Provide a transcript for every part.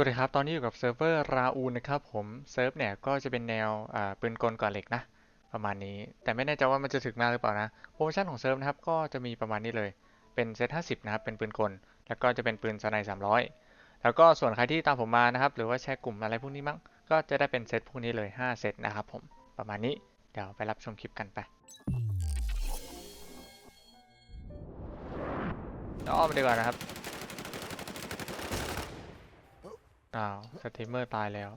สวัสดีครับ ตอนนี้อยู่กับเซิร์ฟเวอร์ราอูนนะครับผม เซิร์ฟเนี่ยก็จะเป็นแนวปืนกลก่อเหล็กนะ ประมาณนี้ แต่ไม่แน่ใจว่ามันจะถึกมากหรือเปล่านะ โปรโมชั่นของเซิร์ฟนะครับ ก็จะมีประมาณนี้เลย เป็นเซต50นะครับ เป็นปืนกล แล้วก็จะเป็นปืนสไนด์300แล้วก็ส่วนใครที่ตามผมมานะครับ หรือว่าแชร์กลุ่มอะไรพวกนี้มั้ง ก็จะได้เป็นเซตพวกนี้เลย5เซตนะครับผม ประมาณนี้ เดี๋ยวไปรับชมคลิปกันไปอ้อมดีกว่านะครับ อ้าวสตรีมเมอร์ตายแล้ว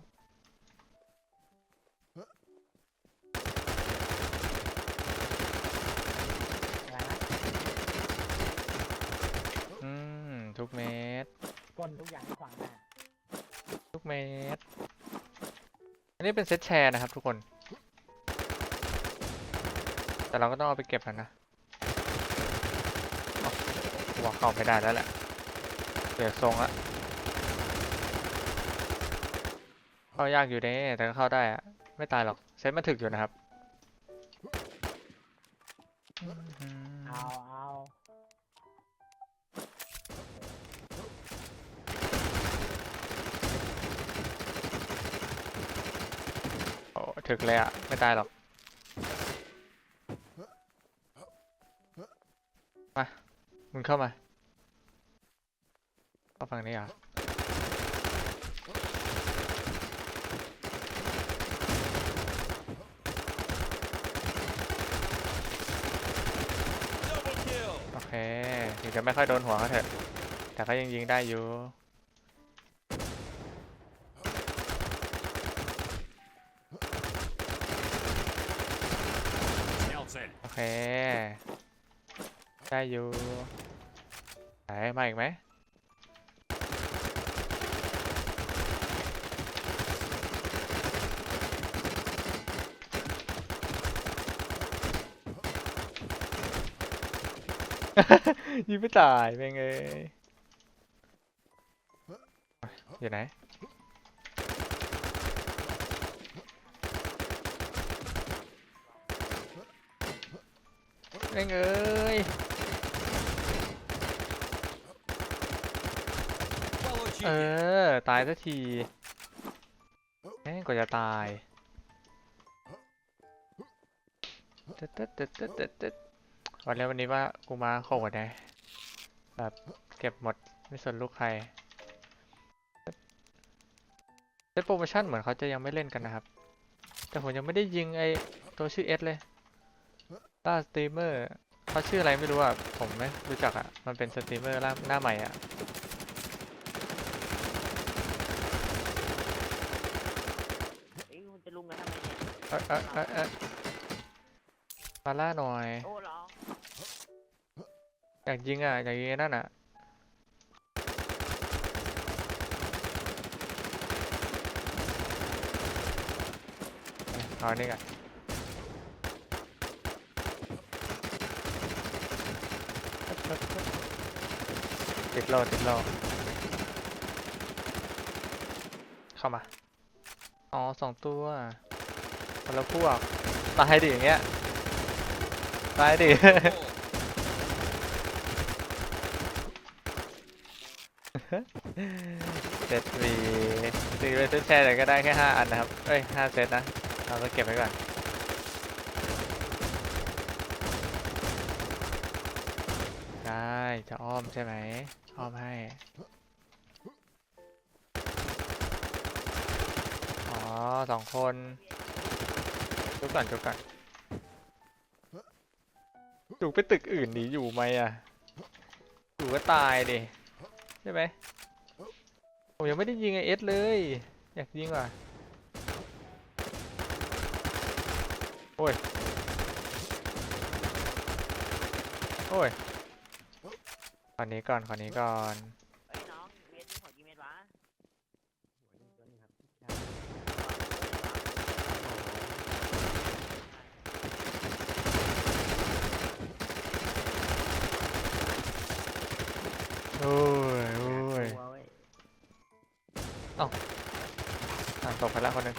อะไรนะอืม ทุกเม็ดปล้นทุกอย่างที่ขวางหน้าทุกเม็ดอันนี้เป็นเซตแชร์นะครับทุกคน แต่เราก็ต้องเอาไปเก็บกันนะอ้าวหัวเข้าไม่ได้แล้วแหละเสียทรงละ เข้ายากอยู่เด้แต่ก็เข้าได้อะไม่ตายหรอกเซตมันถึกอยู่นะครับเอาเอาโอ้ถึกเลยอะไม่ตายหรอกมามึงเข้ามาเข้าฝั่งนี้เหรอโอเคถึ งจะไม่ค่อยโดนหัวเขาเถอะ แต่ก็ยังยิงได้อยู่ โอเค ได้อยู่ ไหนมาอีกไหม ยิงไม่ตายเป็นไงอยู่ไหนแม่งเอ้ยเออ ตายสักทีแม่งกว่าจะตายตึ๊ดตึ๊ดตึ๊ดตึ๊ดตึ๊ดตึ๊ด วันนี้วันนี้ว่ากูมาโขดไงแบบเก็บหมดไม่สนลูกใครเซตโปรโมชั่นเหมือนเขาจะยังไม่เล่นกันนะครับ แต่ผมยังไม่ได้ยิงไอตัวชื่อเอสเลยล่าสตรีมเมอร์เขาชื่ออะไรไม่รู้อะ ผมไม่รู้จักอะ มันเป็นสตรีมเมอร์หน้าหน้าใหม่อะเอ้ยคุณจะลุงกันทำไมเนี่ยเอ้ยเอ้ยเอ้ยเอ้ยมาล่าหน่อย โอ้เหรอ อย่ากยิงอะ อย่ากยิงไอ้นั่นอะ เอาอันนี้กันติดโลติดโลเข้ามา อ๋อสองตัวคนละพวกตายดิอย่างเงี้ย ตายดิ เซตวีซื้อไปซื้อแช่เลยก็ได้แค่ห้าอันนะครับ เอ้ยห้าเซตนะ เราก็เก็บไว้ก่อน ได้ จะอ้อมใช่ไหม อ้อมให้ อ๋อสองคนจุกก่อนจุกก่อน หนูไปตึกอื่นหนีอยู่ไหมอะอยู่ก็ตายดิใช่ไหมผมยังไม่ได้ยิงไอเอสเลย อยากยิงว่ะโอ้ยโอ้ยขอนี้ก่อนขอนี้ก่อน เอ้ยน้องเมตรนี่ขอกี่เมตรวะ โอ้ยโอ้ย ตัวเว้ย อะ ตกไปแล้วคนหนึ่ง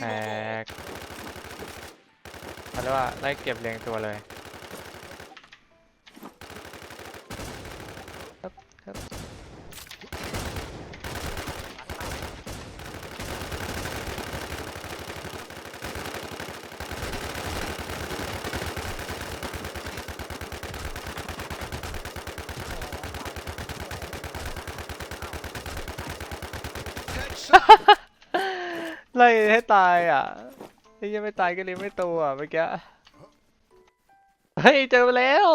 แต Unbelievable. กเขาเรียกว่าไล่เก็บเรียงตัวเลย ไล่ให้ตายอะนี่ยังไม่ตายก็เลยไม่ตัวเมื่อกี้เฮ้ยเจอมาแล้ว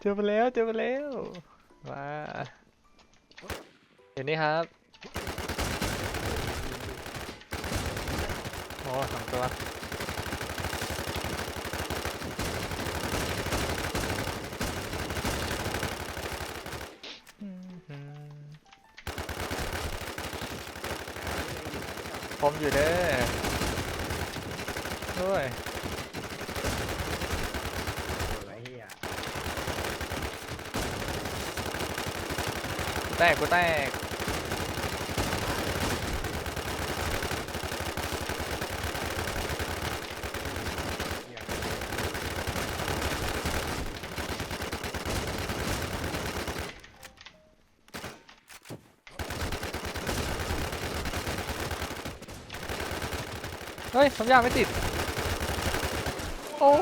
เจอมาแล้วเจอมาแล้วมาเดี๋ยวนี้ครับโอ้สองตัว ผมอยู่เด้อโอ้ยไอ้เหี้ยกูแตกกูแตก เฮ้ยผมยางไม่ติด โอ้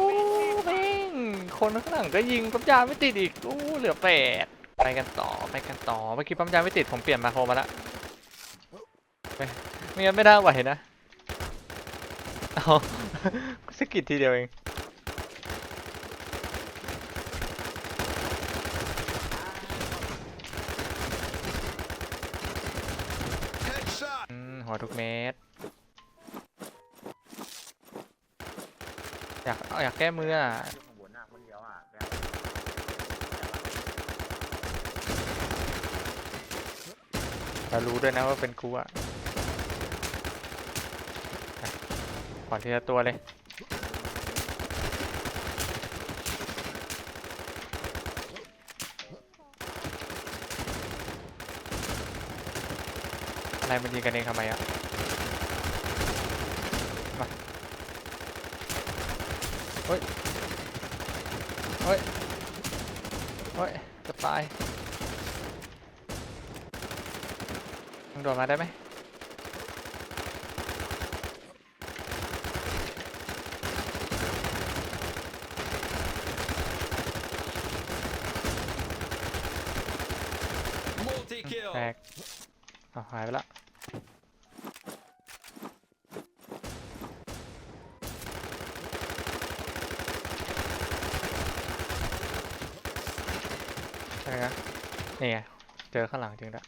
เม่งคนข้างหลังก็ยิงปั๊มยาไม่ติดอีกโอ้เหลือแปดไปกันต่อไปกันต่อเมื่อกี้ปั๊มยาไม่ติดผมเปลี่ยนมาโคมาละไม่ไม่งั้นไม่ได้ไหวนะเอาสกิดทีเดียวเอง อืมหัวทุกเม็ดอยากเอาอยาก แก้มืออะอยู่ข้างบนหน้าคนเดียวอะแบบเรารู้ด้วยนะว่าเป็นกูอะขอทีละตัวเลย อะไรมันยิงกันเองทำไมอะ มาเฮ้ย เฮ้ย เฮ้ย จะตายมึงโดดมาได้ไหมแตกเอาหายไปละ ใช่ไหม นี่ไงเจอข้างหลังจริงด้วย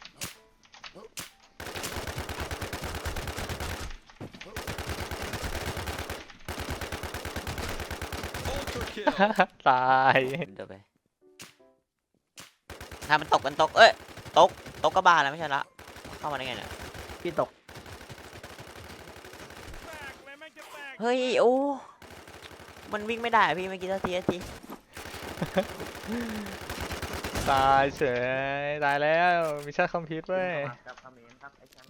ตายเดี๋ยวไปถ้ามันตกมันตก เอ้ย ตก ตกก็บ้าแล้วไม่ใช่ละ เข้ามาได้ไงเนี่ย พี่ตก เฮ้ย โอ้ มันวิ่งไม่ได้อะพี่เมื่อกี้เท่าทีเท่าที ตายเฉยตายแล้วมิชชั่นคอมพิวต์เว้ยกับคอมเมนต์ครับไอ้ช่าง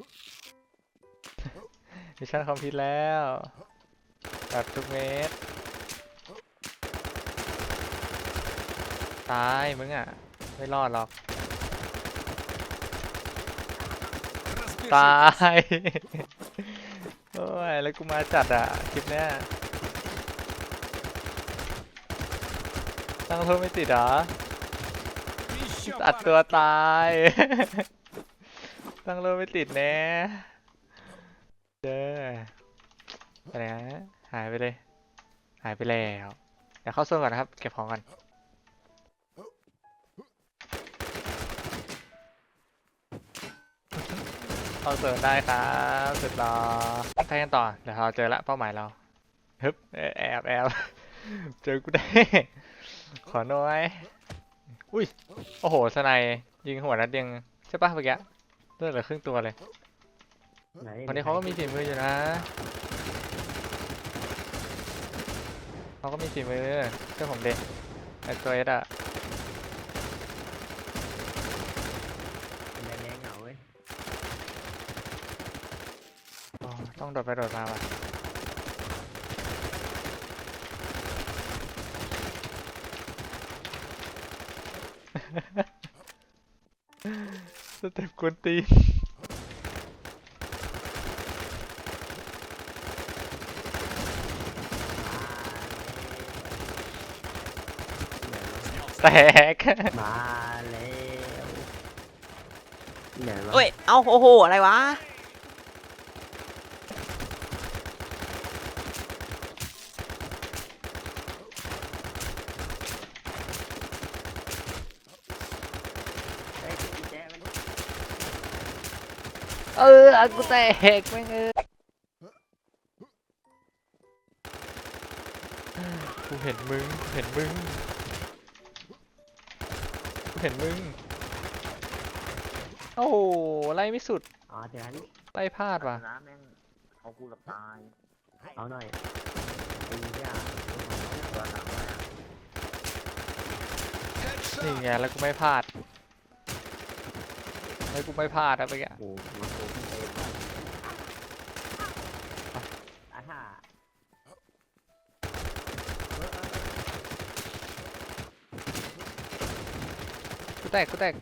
มิชชั่นคอมพิวต์แล้วแบบทุกเมตรตายมึงอะ ไม่รอดหรอก ตาย โอ้ย แล้วกูมาจัดอะ คลิปเนี้ยตั้งเพิ่มไม่ติดเหรอ อัดตัวตาย ตั้งเริ่มไม่ติดแน่เด้อไปไหนฮะหายไปเลย หายไปแล้ว เดี๋ยวเข้าโซนก่อนนะครับ เก็บของก่อนเข้าโซนได้ครับสุดรอไปกันต่อ เดี๋ยวเราเจอละเป้าหมายเราฮึบแอบแอบเจอกูได้ ขอหน่อย อุ้ย โอ้โหสไนยยิงหัวนัดเดียงใช่ปะเมื่อกี้เลือดเหลือครึ่งตัวเลยไหนคนนี้เขาก็มีฝีมืออยู่นะเขาก็มีฝีมือเชื่อผมเด็ไอตัวเอสอะแดงๆเหงาเว้ยอ๋อต้องโดดไปโดดมาว่ะ สเต็ปกวนตีนแตก มาแล้วไหนวะ เอ้ย เอ้าโอ้โห อะไรวะ เออกูแตกแม่งเออกูเห็นมึงเห็นมึงกูเห็นมึง โอ้โหไล่ไม่สุดอ๋อเดี๋ยวนี้ไล่พลาดว่ะนะแม่งเอากูหลับตาย เอาหน่อยไอ้เนี่ยตัวหนักมากนี่ไงแล้วกูไม่พลาดแล้วกูไม่พลาดอะเมื่อกี้โอ้โหมันโตขึ้นเต็มอะฮ่า กู แตกกูแตก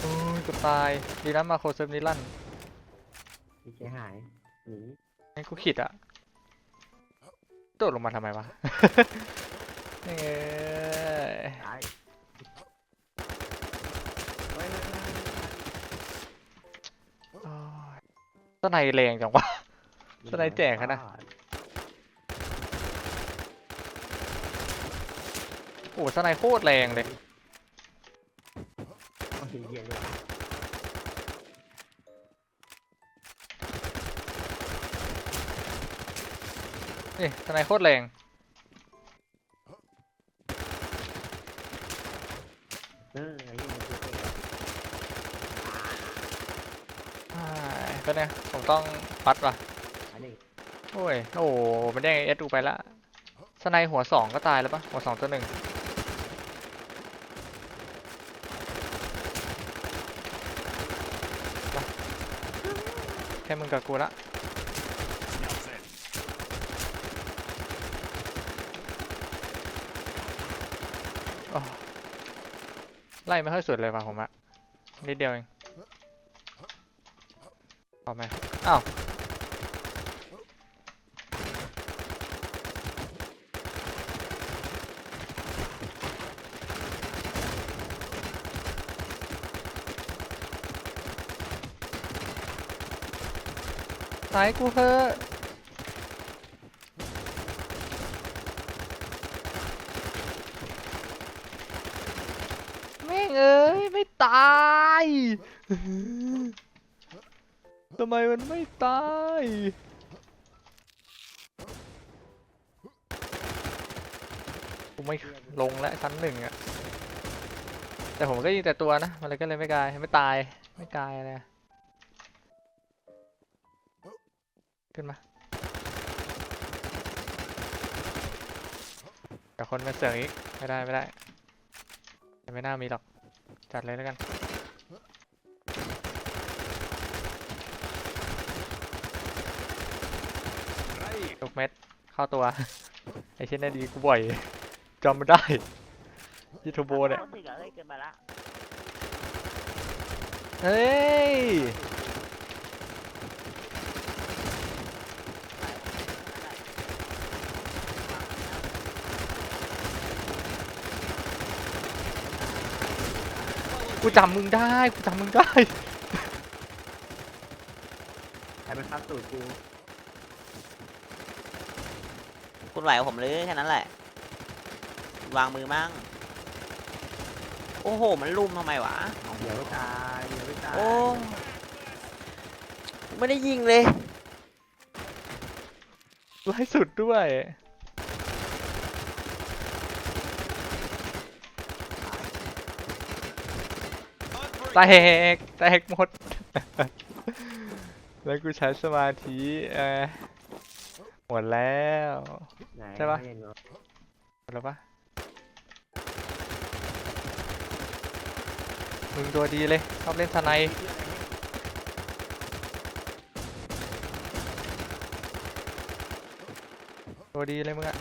โอ้ยเกูตายดีนะมาโคเซิร์ฟนิลันดร์พี่เสียหายหนีให้กูขิดอะโดดลงมาทำไมวะ เอ้ยตายเฮ้ยเฮ้ยเฮ้ยเฮ้ยโอ้ยสไนแรงจังวะ สไนแจกอะนะ โอ้โหสไนโคตรแรงเลย โอ้ยเหี้ยเลยนี่สไนโคตรแรงเออไอ้เหี้ยมันคือเก่งอ่าก็เนี่ยผมต้องปัดว่ะ อันนี้โอ้ย โอ้โหมันได้เอสดูไปละสไนหัวสองก็ตายแล้วปะหัวสองตัวหนึ่งไปแค่มึงกับกูละไล่ไม่ค่อยสุดเลยว่ะผมอะนิดเดียวเองเอไหมอ้าว ตายกูเถอะแม่งเอ้ยไม่ตายทำไมมันไม่ตายกูไม่ลงแล้วชั้นหนึ่งอะแต่ผมก็ยิงแต่ตัวนะ มันเลยก็เลยไม่กลาย ไม่ตาย ไม่กลายอะไขึ้นมาเดี๋ยวคนมาเสือกอีก ไม่ได้ไม่ได้ยังไม่น่ามีหรอก จัดเลยแล้วกันลูกเม็ด เข้าตัว ไอ้เช่นนี้ดีกูบ่อยจำไม่ได้ยูทูบโบเนี่ยรู้สึกอะเนไปละเฮ้ย กูจำมึงได้ กูจำมึงได้ ใครเป็นข้ามสูตรกูคุณไหวกับผมหรือแค่นั้นแหละ วางมือมั่ง โอ้โห มันลุมทำไมวะ เดี๋ยวตายเดี๋ยวไม่ตายโอ้ไม่ได้ยิงเลย ไล่สุดด้วย แตกแตกหมด แล้วกูใช้สมาธิเออหมดแล้วใช่ปะหมดแล้วปะมึงตัวดีเลยชอบเล่นสไนป์ตัวดีเลยมึงอะ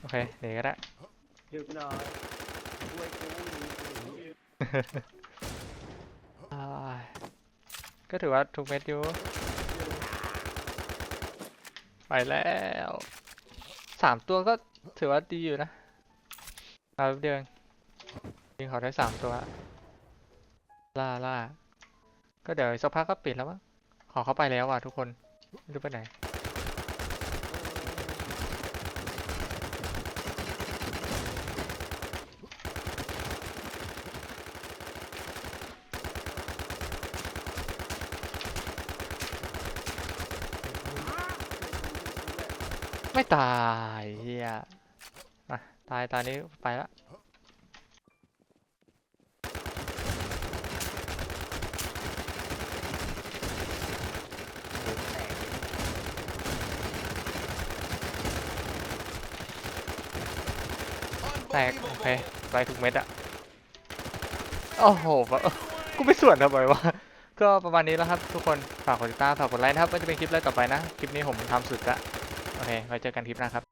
โอเคหนีก็ได้ช่วยกูหน่อย วยกูอ่าก็ถือว่าถูกเม็ดอยู่ ไปแล้วสามตัวก็ถือว่าดีอยู่นะเอาเดียวเองยิงเขาได้สามตัว ล่าล่าก็เดี๋ยวอีกสักพักก็ปิดแล้วมั้งขอเข้าไปแล้วว่ะทุกคนไม่รู้ไปไหน ไม่ตายเฮียมาตายตอนนี้ไปละแตกโอเคไปทุกเม็ดอะโอ้โหกูไม่ส่วนทำไมวะก็ประมาณนี้แล้วครับทุกคน ฝากกดติดตามฝากกดไลค์นะครับว่าจะเป็นคลิปอะไรต่อไปนะ คลิปนี้ผมทำสุดละ เคไว้เจอกันคลิปหน้าครับ